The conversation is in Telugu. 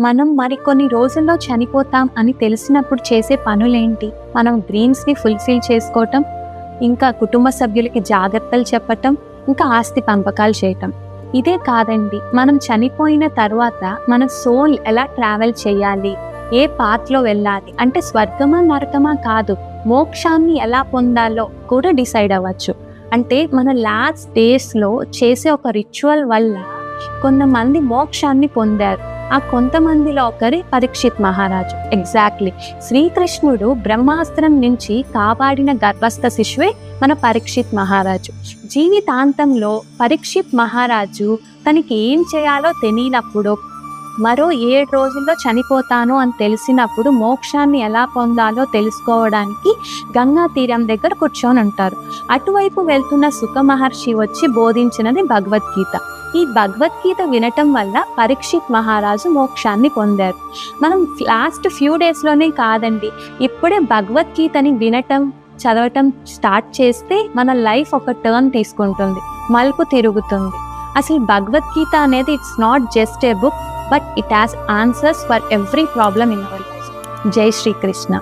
మనం మరికొన్ని రోజుల్లో చనిపోతాం అని తెలిసినప్పుడు చేసే పనులేంటి? మనం డ్రీమ్స్ని ఫుల్ఫిల్ చేసుకోవటం ఇంకా కుటుంబ సభ్యులకి జాగ్రత్తలు చెప్పటం ఇంకా ఆస్తి పంపకాలు చేయటం. ఇదే కాదండి. మనం చనిపోయిన తర్వాత మన సోల్ ఎలా ట్రావెల్ చేయాలి? ఏ పాత్లో వెళ్ళాలి? అంటే స్వర్గమా నరకమా కాదు. మోక్షాన్ని ఎలా పొందాలో కూడా డిసైడ్ అవ్వచ్చు. అంటే మన లాస్ట్ డేస్లో చేసే ఒక రిచువల్ వల్ల కొంతమంది మోక్షాన్ని పొందారు. ఆ కొంతమందిలో ఒకరి పరీక్షిత్ మహారాజు. ఎగ్జాక్ట్లీ శ్రీకృష్ణుడు బ్రహ్మాస్త్రం నుంచి కాపాడిన గర్భస్థ శిశువే మన పరీక్షిత్ మహారాజు. జీవితాంతంలో పరీక్షిత్ మహారాజు తనకి ఏం చేయాలో తెలియనప్పుడు మరో ఏడు రోజుల్లో చనిపోతాను అని తెలిసినప్పుడు మోక్షాన్ని ఎలా పొందాలో తెలుసుకోవడానికి గంగా తీరం దగ్గర కూర్చొని ఉంటారు. అటువైపు వెళ్తున్న సుఖ మహర్షి వచ్చి బోధించినది భగవద్గీత. ఈ భగవద్గీత వినటం వల్ల పరీక్షిత్ మహారాజు మోక్షాన్ని పొందారు. మనం లాస్ట్ ఫ్యూ డేస్లోనే కాదండి ఇప్పుడే భగవద్గీతని వినటం చదవటం స్టార్ట్ చేస్తే మన లైఫ్ ఒక టర్న్ తీసుకుంటుంది మలుపు తిరుగుతుంది. అసలు భగవద్గీత అనేది it's not just a book but it has answers for every problem in our life జై శ్రీకృష్ణ.